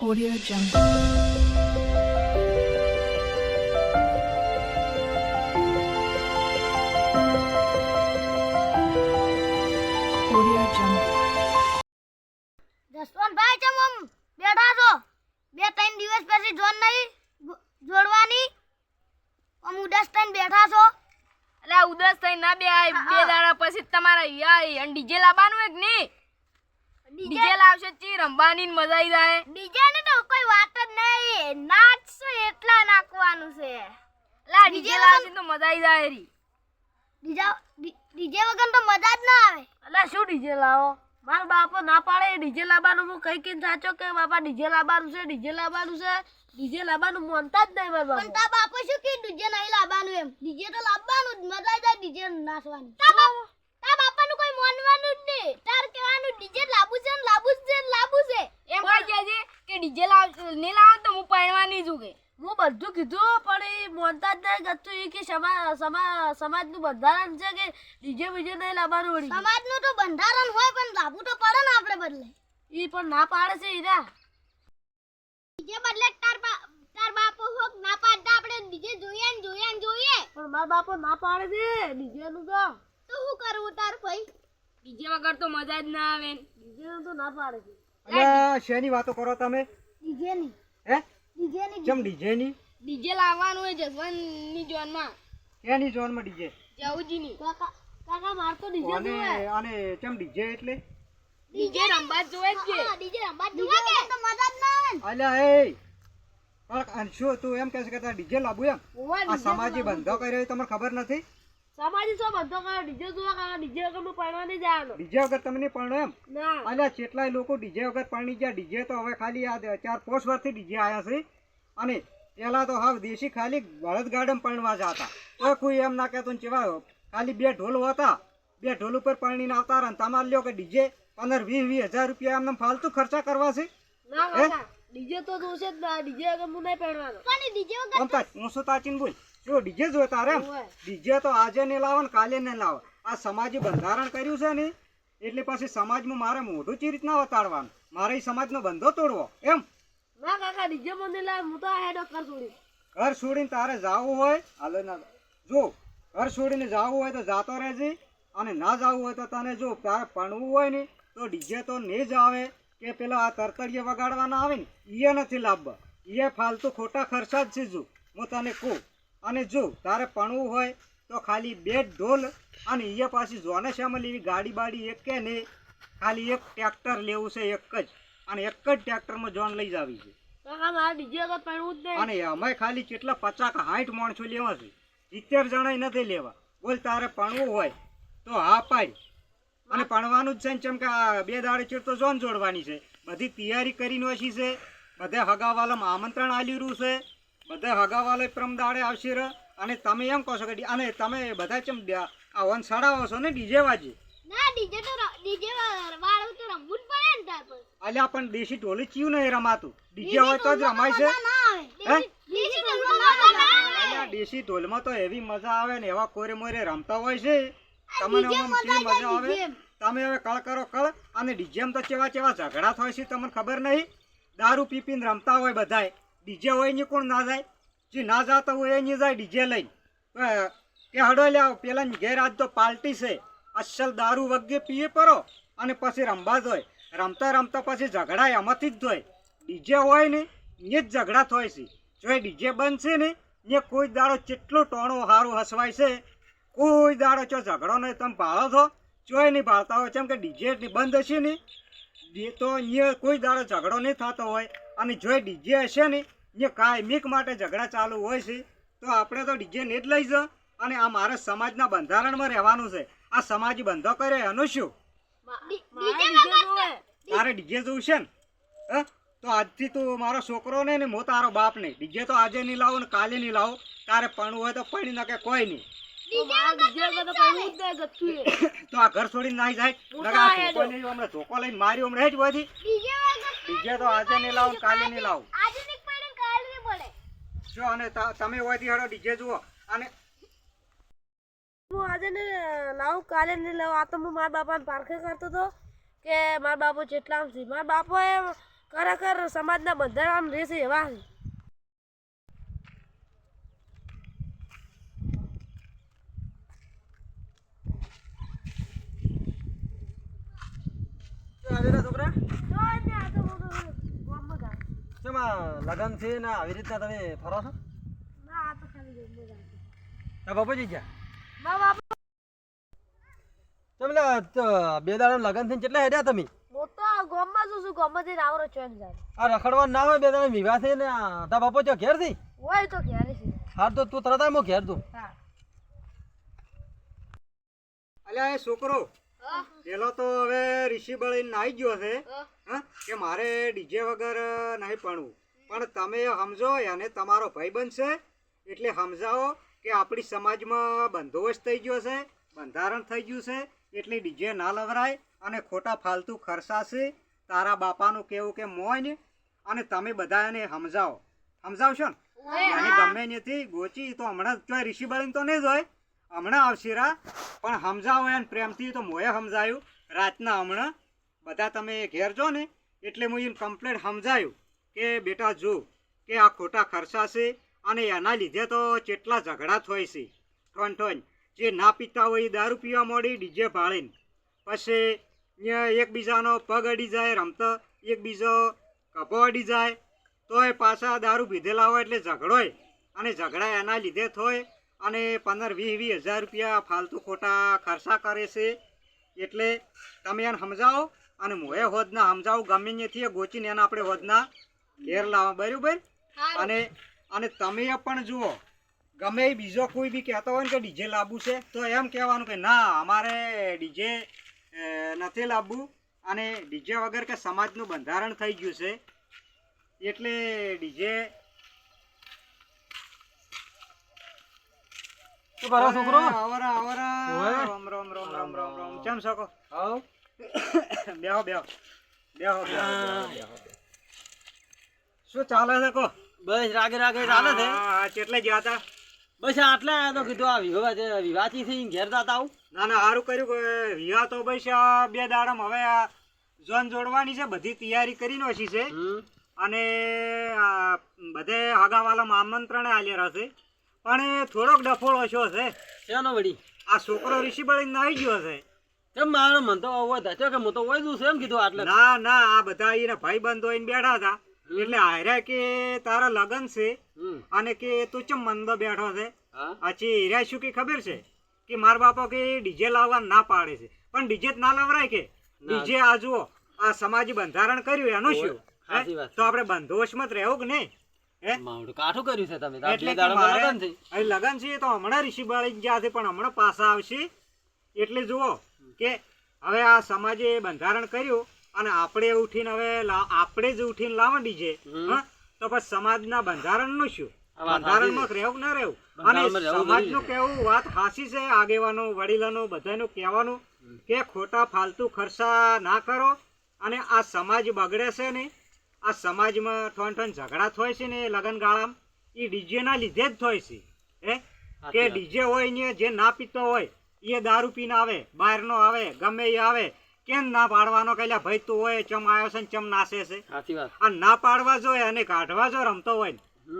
Audio Jungle. Audio Jungle. Jaswantbhai ચમ આમ બેઠા છો બે ત્રણ દિવસ પછી જોન નહીં જોડવાની આમ ઉદાસ થઈને બેઠા છો એટલે આ ઉદાસ થઈને ના બે બે. દાડા પછી તમારા યાય અને ડીજે લાવવાનું એક નહીં ડીજે લાવશે ચી રમવાની મજા આવી જાય. ડીજે ને તો કોઈ વાત જ નહીં નાચશો એટલા નાખવાનું છે. લા ડીજે લાવશે તો મજા આવી જાય રી ડીજા ડીજે વગર તો મજા જ ના આવે. અલા શું ડીજે લાવો? મારા બાપો ના પાડે ડીજે લાવવાનું. હું કઈ કઈ સાચો કે બાપા ડીજે લાવવાનું છે ડીજે લાવવાનું છે? ડીજે લાવવાનું માનતા જ નહીં મારા પણ બાપા તા બાપો શું કે ડીજે નહીં લાવવાનું એમ? ડીજે તો લાવવાનું જ. મજા આવી જાય ડીજે નાચવાની. તા બાપ માનવાનું જ નહીં. તાર કહેવાનું ડીજે લાબુ છે ને લાવવું છે ને લાવવું છે. એમ કહી છે કે ડીજે લાવ નહીં લાવ તો હું પાણવાની છું કે. હું બધું કીધું પણ એ માનતા જ નહીં ગતું. એ કે સમાજ સમાજ સમાજનું બંધારણ છે કે ડીજે બીજે નહીં લાવવાનું વળી. સમાજનું તો બંધારણ હોય પણ લાવવું તો પડે ને આપણે બદલે. એ પણ ના પાડે છે ઈરા ડીજે બદલે તાર તાર બાપો હોક ના પાડતા આપણે ડીજે જોઈએ ને જોઈએ ને જોઈએ. પણ મારા બાપો ના પાડે છે ડીજે નું તો. તો શું કરવું તાર ભાઈ ડીજે વગર તો મજા જ ના આવે. ડીજે તો ના પાડે છે. અલ્યા શેની વાતો કરો તમે? ડીજે ની હે? ડીજે ની ચમ ડીજે ની ડીજે લાવવાનું હોય જોનમાં કેની જોનમાં ડીજે? જવુજીની કાકા કાકા માર તો ડીજે અને જોવે. અને ચમ ડીજે એટલે? ડીજે રમવા જ જોવે કે. હા, ડીજે રમવા જોવે કે. તો મજા જ ના આવે. અલ્યા એ પણ અને શું તું એમ કહે છે કે તારે ડીજે લાવવું એમ? આ સમાજે બંધો કર્યો એ તમને ખબર નથી? સમાજી શું બધો કરે ડીજે જોવા કાકા ડીજે વગર હું પડવા નહીં જવાનો ડીજે વગર તમને પરણો એમ? ના. અલ્યા કેટલાય લોકો ડીજે વગર પરણી ગયા ડીજે તો હવે ખાલી આ ચાર પોસ્ટ વર્ષથી ડીજે આવ્યા છે. અને પહેલાં તો હાવ દેશી ખાલી બળદ ગાર્ડન પરણવા જતા તો કોઈ એમ ના કહેતું ને કેવા ખાલી બે ઢોલ હતા. બે ઢોલ ઉપર પરણીને આવતા રહે ને તમારે લ્યો કે ડીજે પંદર વીસ વીસ હજાર રૂપિયા એમને ફાલતુ ખર્ચા કરવા છે. ડીજે તો જોશે જ ડીજે વગર હું નહીં પણ ડીજે વગર હું શું તાચીને બોલ? જો ડીજે જો તારે ડીજે તો આજે નહીં લાવો ને કાલે નહીં લાવો. આ સમાજે બંધારણ કર્યું છે ને એટલે પછી સમાજમાં મારે મોઢું ચી રીતના વતાડવાનું? મારે સમાજનો બંધો તોડવો એમ? ના કાકા ડીજે મને લાવ હું તો આ હેડો કર છોડી. ઘર છોડીને તારે જાવું હોય હાલો ના જો ઘર છોડીને જાવું હોય તો જાતો રહેજે અને ના જાવું હોય તો તને જો તારે ભણવું હોય ને તો ડીજે તો નહીં જ આવે કે પેલા આ તરતડીએ વગાડવાના આવે ને એ નથી લાભ એ ફાલતુ ખોટા ખર્ચા જ છે જો હું તને કહું. અને જો તારે ભણવું હોય તો ખાલી બે ઢોલ અને એ પાછી જોને શ્યામલ એવી ગાડી બાડી એક કે નહીં? ખાલી એક ટ્રેક્ટર લેવું છે એક જ. અને એક જ ટ્રેક્ટરમાં જોન લઈ જાવી છે. અને અમે ખાલી કેટલા પચાસ સાઠ માણસો લેવા છે. સિત્તેર જણા નથી લેવા. બોલ તારે ભણવું હોય તો હા પાડ. અને ભણવાનું જ છે ને ચમ કે આ બે દાડે ચીડ તો જોન જોડવાની છે. બધી તૈયારી કરીને ઓછી છે. બધે હગાવાલામાં આમંત્રણ આલ્યું રહ્યું છે. બધે હગાવાલે પ્રમ દાડે આવશે ર. અને તમે એમ કહો છો કે અને તમે બધા ચમ આ વન સડાવો છો ને ડીજે વાજી? ના ડીજે તો ડીજે વાળું તો રમવું જ પડે ને તાર પર. અલ્યા પણ દેશી ઢોલી ચીયું નહીં રમાતું. ડીજે હોય તો જ રમાય છે. હે? દેશી ઢોલમાં તો એવી મજા આવે ને એવા કોરે મોરે રમતા હોય છે. તમને આમ કેવી મજા આવે તમે હવે કળ કરો કળ. અને ડીજેમ તો કેવા ચેવા ઝઘડા થાય છે તમને ખબર નહીં? દારૂ પીપીને રમતા હોય બધાય. ડીજે હોય ને કોણ ના જાય? જે ના જાતા હોય એ જાય ડીજે લઈને. કે હડો લ્યા પેલા ઘેર આજ તો પાર્ટી છે. અસલ દારૂ વગે પીએ પરો અને પછી રમવા જ હોય. રમતા રમતા પછી ઝઘડા એમાંથી જ ધોય ડીજે હોય ને એ જ ઝઘડા થાય છે. જો એ ડીજે બંધ છે ને એ કોઈ દાડો કેટલો ટોણો સારું હસવાય છે. કોઈ દાડો ચો ઝઘડો નહીં, તમે ભાળો છો. ચોય નહીં ભાળતા હોય કેમ કે ડીજે બંધ હશે ને, એ તો અહીંયા કોઈ દાડો ઝઘડો નહીં થતો હોય. અને જો ડીજે હશે ને એ કાયમિક માટે ઝઘડા ચાલુ હોય છે તો આપણે તો ડીજે ને જ લઈ જા. અને આ મારે સમાજના બંધારણમાં રહેવાનું છે. આ સમાજ બંધો કરે એનું શું? તારે ડીજે જવું. છે ને? હે? તો આજથી તું મારો છોકરો ને મો તારો બાપ નહીં. ડીજે તો આજે નહીં લાવો ને કાલે નહીં લાવો. તારે પણ હોય તો પડી નાખે કોઈ નહીં. તો જ આ ઘર છોડીને નાઈ જાય. ધોકો લઈને મારી હમણાં જ બધી ડીજે તો આજે નહીં લાવો કાલે નહીં લાવો આજે નહીં પડે ને કાલે નહીં પડે જો અને તમે હોયથી હેડો ડીજે જુઓ. અને હું આજે ને લાવું કાલે ને લાવું આ તો હું મારા બાપાને પારખે કરતો હતો કે મારા બાપો જેટલા છે. મારા એ ખરેખર સમાજના બંધારણ રહેશે એવા છે. છોકરા જો ને આ તો બધું ગામમાં ગાય. શેમાં લગન છે ને આવી રીતના તમે ફરો છો? ના આ તો ખાલી ગામમાં ગાય. તો બાપુજી ગયા મા બાપ. તમે લા તો બે દાડા લગન થઈને કેટલા હેડ્યા તમે? હું તો આ ગામમાં છું છું ગામમાં જઈને આવરો ચોક જાય આ રખડવા ના હોય બે દાડા વિવાહ છે ને તા બાપો ચો ઘેરથી હોય તો ક્યારે છે. હાર તો તું તરત આવ ઘેર તું હા. અલ્યા એ છોકરો પેલો તો હવે ઋષિ બળીને નાઈ ગયો છે. હા? કે મારે ડીજે વગર નહીં ભણવું. પણ તમે સમજો અને તમારો ભાઈ બનશે. એટલે સમજાવો કે આપણી સમાજમાં બંદોબસ્ત થઈ ગયો છે બંધારણ થઈ ગયું છે એટલે ડીજે ના લવરાય અને ખોટા ફાલતુ ખર્ચાશે. તારા બાપાનું કેવું કે મોય અને તમે બધા એને સમજાવો. સમજાવશો ને? અને ગમે નથી ગોચી તો હમણાં ચોય ઋષિ બળીને તો નહીં જ હોય. હમણાં આવશે રા. પણ સમજાવો એને પ્રેમથી તો મોએ સમજાયું. રાતના હમણાં બધા તમે ઘેર જો ને, એટલે હું એને કમ્પ્લેટ સમજાયું કે, બેટા, જો કે આ ખોટા ખર્ચા છે અને એના લીધે તો કેટલા ઝઘડા થાય છે. ઠોન ઠોન જે ના પીતા હોય દારૂ પીવા મોડી ડીજે ભાળીને, પછી એકબીજાનો પગ અડી જાય, રમતા એકબીજો કપો અડી જાય, તોય પાછા દારૂ પીધેલા હોય એટલે ઝઘડોય અને ઝઘડા એના લીધે થોય અને પંદર, વીસ વીસ હજાર રૂપિયા ફાલતુ ખોટા ખર્ચા કરે છે. એટલે તમે એને સમજાવો અને મોએ હોદના સમજાવું ગમે ત્યાંથી ગોચીને એને આપણે હોદના ઘેર લાવવા બરાબર? અને અને તમે પણ જુઓ ગમે બીજો કોઈ બી કહેતો હોય ને કે ડીજે લાવવું છે તો એમ કહેવાનું કે ના અમારે ડીજે નથી લાવવું અને ડીજે વગર કે સમાજનું બંધારણ થઈ ગયું છે એટલે ડીજે છોકરો? આવરા આવરા. રામ રામ રામ રામ રામ રામ. કેમ શકો? આવ બેહો બેહો. બેહો બેહો શું ચાલે છે કો? બસ રાગે રાગે ચાલે છે. હા કેટલે ગયા હતા? બસ આટલે આયા તો કીધું આ વિવાહ વિવાહથી થઈ ઘેર જતા આવું. ના ના સારું કર્યું કે વિવાહ તો બસ આ બે દાડમ હવે આ જોન જોડવાની છે બધી તૈયારી કરી ઓછી છે. અને આ બધે આગાવાલા આમંત્રણે આલ્યા છે પણ થોડોક ડફોળ ઓછો છે. શેનો વળી? આ છોકરો ઋષિ બળીને આવી ગયો છે. કેમ મારો મન તો હોય ધચો કે હું તો હોય છું એમ કીધું આટલે? ના ના આ બધા એના ભાઈ બંધો આઈને બેઠા હતા. એટલે હાર્યા કે તારા લગન છે અને કે તું ચમ મંદો બેઠો છે? પછી હીરા શું કે ખબર છે? કે મારા બાપા કે ડીજે લાવવા ના પાડે છે. પણ ડીજે જ ના લાવરાય કે? ડીજે આ જુઓ આ સમાજી બંધારણ કર્યું એનું શું. તો આપણે જ રહેવું કે નહીં? કાઠું કર્યું છે તમે લગન છે. તો હમણાં ઋષિ બાળી ગયા છે પણ હમણાં પાછા આવશે. એટલે જુઓ કે હવે આ સમાજે બંધારણ કર્યું અને આપણે ઉઠીને હવે આપણે જ ઉઠીને લાવવા ડીજે તો પછી સમાજના બંધારણનું શું? બંધારણમાં રહેવું ના રહેવું? અને સમાજનું કેવું વાત હાસી છે આગેવાનો વડીલોનું બધાનું કહેવાનું કે ખોટા ફાલતુ ખર્ચા ના કરો અને આ સમાજ બગડે છે ને આ સમાજમાં ઠોન ઠોન ઝઘડા થાય છે ને લગન ગાળામાં. એ ડીજેના લીધે જ થાય છે. હે? કે ડીજે હોય ને જે ના પીતો હોય એ દારૂ પીને આવે બહારનો આવે ગમે એ આવે કેમ ના પાડવાનો? કહેલા ભાઈ તું હોય ચમ આવ્યો છે ને ચમ નાસે છે? સાચી વાત. આ ના પાડવા જોઈએ અને કાઢવા જો રમતો હોય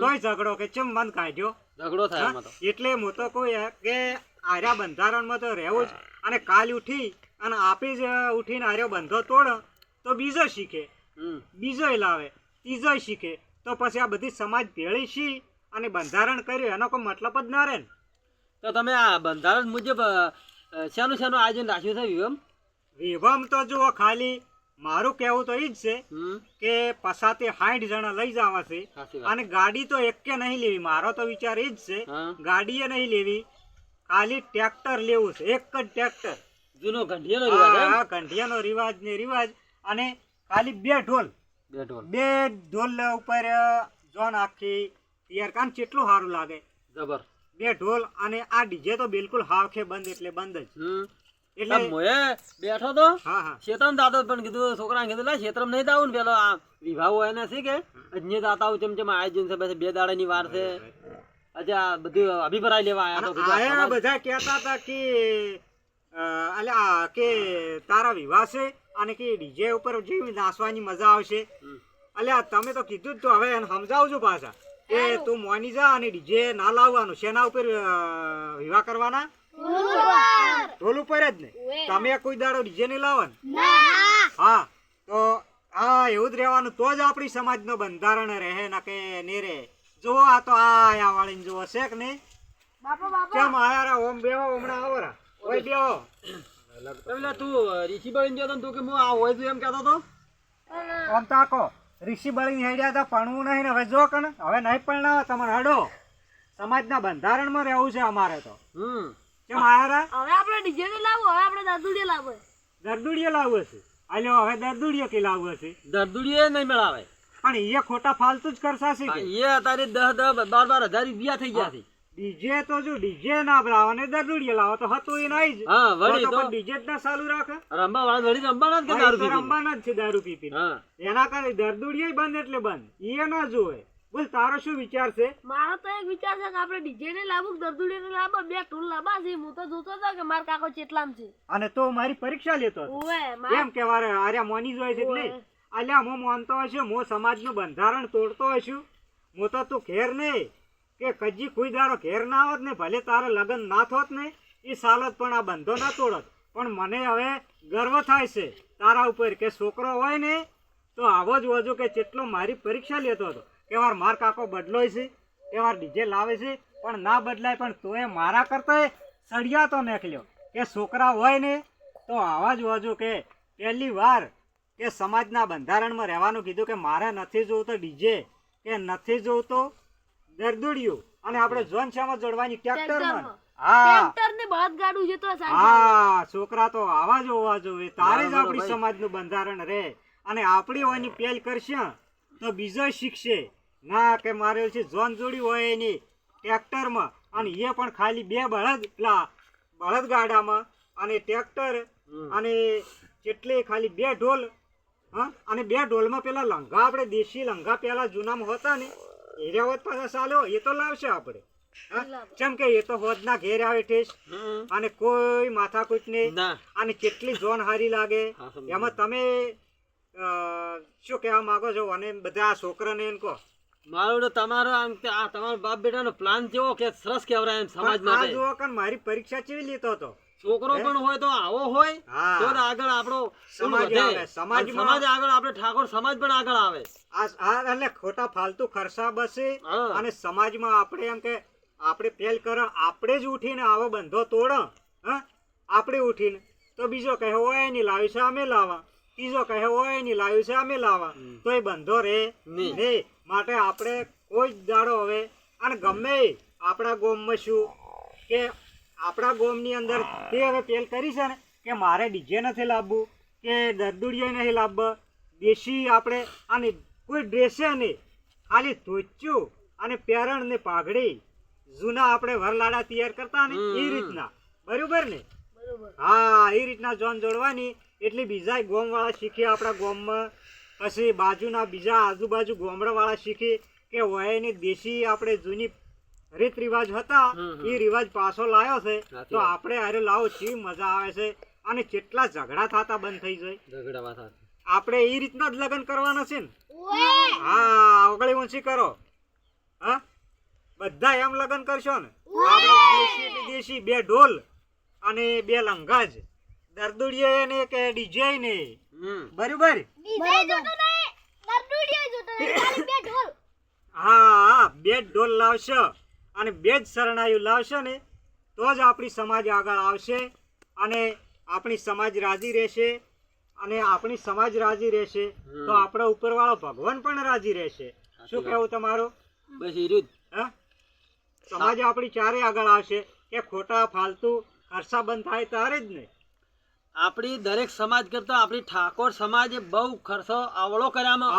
તોય ઝઘડો કે ચમ મન કાઢ્યો? ઝઘડો થાય એટલે હું તો કહું કે આર્યા બંધારણમાં તો રહેવું જ. અને કાલ ઉઠી અને આપી જ ઉઠીને આર્યો બંધો તોડ તો બીજો શીખે. બીજો લાવે ત્રીજોય શીખે. તો પછી આ બધી સમાજ ભેળી શી અને બંધારણ કર્યું એનો કોઈ મતલબ જ ના રહે ને. તો તમે આ બંધારણ મુજબ શેનું શેનું આયોજન રાખ્યું છે વિવમ વિભમ તો જુઓ ખાલી મારું કહેવું તો એ જ છે કે પસાતે સાઠ જણા લઈ જવા છે. અને ગાડી તો એકે નહીં લેવી મારો તો વિચાર એ જ છે. ગાડીએ નહીં લેવી ખાલી ટ્રેક્ટર લેવું છે એક જ ટ્રેક્ટર. જૂનો ઘંટિયાનો રિવાજ હા આ રિવાજ ને રિવાજ. અને ખાલી બે ઢોલ. બે ઢોલ. બે ઢોલ ઉપર જોન આખી યાર કામ કેટલું સારું લાગે. જબર. બે ઢોલ અને આ ડીજે તો બિલકુલ હાવખે બંધ એટલે બંધ જ. એટલે મોએ બેઠો તો? હા હા. શેતરમ દાદો પણ કીધું છોકરા કીધું લે શેતરમ નહીં દાવું ને પેલો આ વિવાહ હોય ને છે કે? અજ્ઞે દાતા ચમ ચમ આયોજન છે પછી બે દાડાની વાર છે. અચ્છા આ બધું અભિપ્રાય લેવા આયા તો બધા કહેતા હતા કે અલ્યા કે તારા વિવાહ છે અને કે ડીજે ઉપર જેવી નાચવાની મજા આવશે. અલ્યા તમે તો કીધું જ તો હવે એને સમજાવજો પાછા. કે તું મોની જા અને ડીજે ના લાવવાનું. શેના ઉપર વિવાહ કરવાના? ઢોલ ઉપર જ ને? તમે કોઈ દાડો ડીજે નહીં લાવવાનું? હા. તો હા એવું જ રહેવાનું. તો જ આપણી સમાજનો બંધારણ રહે ના કે નહીં રહે. જુઓ આ તો આ આયા વાળીને જુઓ. છે કે નહીં? બાપા બાપા. કેમ આયા રા ઓમ બેવો હમણાં આવો રા ઓય બેવો એટલે તું ઋષિ બળીને ને તું કે હું આ હોય તું એમ કહેતો તો? આમ તાકો. ઋષિ બળી હેડ્યા હતા ભણવું નહીં ને હવે જો કણ હવે નહીં પરણાવો તમારે હડો. સમાજના બંધારણમાં રહેવું છે અમારે તો. હમ. કેમ આયા હવે આપણે ડીજે ને લાવો હવે આપણે દરદુડીએ લાવો. દરદુડીએ લાવો છે આલ્યો હવે દરદુડીએ કે લાવો છે દરદુડીએ નહીં મેળાવે. પણ એ ખોટા ફાલતુ જ કરતા છે કે એ અત્યારે દસ દસ બાર બાર હજાર રૂપિયા થઈ ગયા છે. ડીજે તો જો ડીજે ના લાવો ને દરદુડીએ લાવો તો હતું એ નહીં જ. હા વળી તો પણ ડીજે જ ના ચાલુ રાખે. રંબા વાળા વળી રંબાના જ કે દારૂ પીધી રમવાના જ છે દારૂ પી. હા. એના કારણે દરદુડીએ બંધ એટલે બંધ. એ ના જોવે. બોલ તારો શું વિચાર છે? મારો તો એક વિચાર છે કે આપણે ડીજે ને લાવું દર્દુડીએ ને લાવો બે ટૂલ લાવા છે હું તો જોતો હતો કે માર કાકો ચેટલામ છે. અને તો મારી પરીક્ષા લેતો હતો. એમ કે વારે આર્યા મોની જોય હોય છે એટલે અલ્યા હું માનતો હશું હું સમાજનું બંધારણ તોડતો હશું હું તો તું ઘેર નહીં. કે કજી કોઈ દાડો ઘેર ના આવત ને, ભલે તારે લગ્ન ના થોત ને એ સાલત પણ આ બંધો ના તોડત. પણ મને હવે ગર્વ થાય છે તારા ઉપર કે છોકરો હોય ને, તો આવો જ વજો કે જેટલો મારી પરીક્ષા લેતો હતો. કે વાર માર કાકો બદલોય છે કે વાર ડીજે લાવે છે, પણ ના બદલાય, પણ તોય મારા કરતા સળિયા તો નીકળ્યો કે છોકરા હોય ને, તો આવા જ વજો કે પહેલી વાર કે સમાજના બંધારણમાં રહેવાનું કીધું કે મારે નથી જોવું તો ડીજે, કે નથી જોવતો દરદુડિયું અને આપણે જોન શામાં જોડવાની ટ્રેક્ટરમાં. હા ટ્રેક્ટર ને બળદ ગાડું છે તો હા છોકરા તો આવા જ હોવા જોઈએ. તારે જ આપણી સમાજનું બંધારણ રહે. અને આપણી હોયની પહેલ કરશે તો બીજો શીખશે. ના કે મારે છે જોન જોડી હોય એની ટ્રેક્ટરમાં. અને એ પણ ખાલી બે બળદ પેલા બળદ ગાડામાં. અને ટ્રેક્ટર અને કેટલે ખાલી બે ઢોલ હા? અને બે ઢોલમાં પેલા લંઘા આપણે દેશી લંઘા પેલા જૂનામાં હતા ને. એ પાસે પાછા ચાલ્યો એ તો લાવશે આપણે? જેમ કે એ તો હોદના ઘેર આવે ઠેસ અને કોઈ માથાકૂટ નહીં. ના. અને કેટલી જોન હારી લાગે. એમાં તમે શું કહેવા માંગો છો? અને બધા છોકરાને એમ કહો. મારું તો તમારો આમ આ તમારો બાપ બેટાનો પ્લાન કેવો કે સરસ કહેવાય એમ સમાજ પણ આ જુઓ કે મારી પરીક્ષા કેવી લેતો હતો છોકરો પણ હોય તો આવો હોય. તો આગળ આપણો સમાજ. આવે. અને સમાજ આગળ આપણે ઠાકોર સમાજ પણ આગળ આવે. આ એટલે ખોટા ફાલતુ ખર્ચા બસે અને સમાજમાં આપણે એમ કે આપણે ફેલ કરો આપણે જ ઉઠીને આવો બંધો તોડો હા? આપણે ઉઠીને. તો બીજો કહે હોય નહીં છે અમે લાવવા. ત્રીજો કહે હોય નહીં લાવ્યું છે અમે લાવવા. તો એ બંધો રે. નહીં. માટે આપણે કોઈ જ દાડો હવે અને ગમે આપણા ગોમમાં શું કે આપણા ગોમની અંદર તે હવે પેલ કરી છે ને કે મારે ડીજે નથી લાવવું કે દરદુડિયા નહીં લાવવા. દેશી આપણે અને કોઈ ડ્રેસે નહીં. ખાલી ધોચ્યું અને પેરણ ને પાઘડી. જૂના આપણે વરલાડા તૈયાર કરતા ને એ રીતના. બરોબર ને? હા એ રીતના જોન જોડવાની. એટલે બીજા ગોમવાળા શીખી આપણા ગોમમાં. પછી બાજુના બીજા આજુબાજુ ગોમડા વાળા શીખે કે વયની દેશી આપણે જૂની રીત રિવાજ હતા એ રિવાજ પાછો લાવ્યો છે. તો આપણે અરે લાવો શી મજા આવે છે? અને કેટલા ઝઘડા થતા બંધ થઈ જાય. ઝઘડા આપણે એ રીતના જ લગ્ન કરવાના છે ને? હા ઓગળી ઊંચી કરો. હા? બધા એમ લગ્ન કરશો ને? આપણે દેશી બે ઢોલ અને બે લંગાજ દરદુડીએ ને કે ડીજે ને. બરોબર? નહીં દરદુડીએ જોતો નહીં ખાલી બે ઢોલ. હા હા બે જ ઢોલ લાવશો અને બે જ શરણાયું લાવશો ને તો જ આપણી સમાજ આગળ આવશે અને આપણી સમાજ રાજી રહેશે અને આપણી સમાજ રાજી રહેશે. તો આપણા ઉપરવાળો ભગવાન પણ રાજી રહેશે. શું કહેવું તમારું? બસ ઈરુદ હા? સમાજ આપણી ચારે આગળ આવશે. કે ખોટા ફાલતુ ખર્ચા બંધ થાય તારે જ ને. આપણી દરેક સમાજ કરતા આપણી ઠાકોર સમાજે બહુ ખર્ચો આવળો કર્યામાં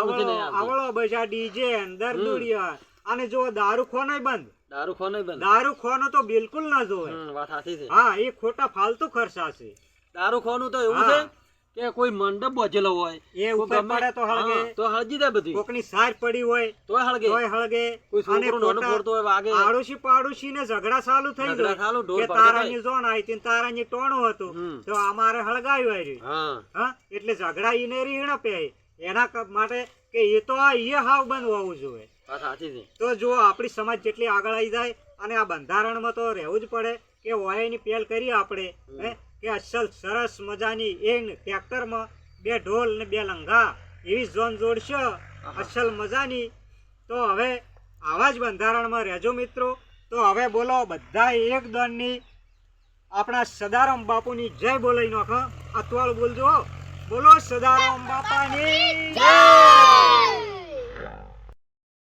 આવળો બજા ડીજે અંદર દુડિયા. અને જો દારૂ ખોનાય બંધ? દારૂ ખો બંધ. દારૂ ખોનો તો બિલકુલ ના જોવે. વાત સાચી છે. હા એ ખોટા ફાલતુ ખર્ચા છે. દારૂ ખોનું તો એવું છે કે કોઈ મંડપ બોજેલો હોય એ ઉપર પડે તો હળગે. તો હળગી જાય બધી. કોકની સાર પડી હોય તોય હળગે. તોય હળગે. કોઈ છોકરો નાનો ખોટા હોય વાગે. આડોશી પાડોશી ને ઝઘડા ચાલુ થઈ જાય ચાલુ, ઢોલ કે તારાની જોન આવી હતી તારાની ટોણું હતું. તો અમારે હળગાવ્યું આવી હા. હા? એટલે ઝઘડા ઈને રીણ પે એના માટે કે એ તો આ એ હાવ બંધ હોવું જોઈએ. સાચી છે. તો જો આપણી સમાજ જેટલી આગળ આવી જાય અને આ બંધારણમાં તો રહેવું જ પડે કે ઓયાની પહેલ કરી આપણે. હે? કે અસલ સરસ મજાની એન ટ્રેક્ટરમાં બે ઢોલ ને બે લંગા એવી ઝોન જોડશો અસલ મજાની. તો હવે આવા જ બંધારણમાં રહેજો મિત્રો. તો હવે બોલો બધા એક દોનની આપણા સદારામ બાપુની જય બોલાઈ નાખો. અતવાળ બોલજો. બોલો સદારામ બાપાની જય!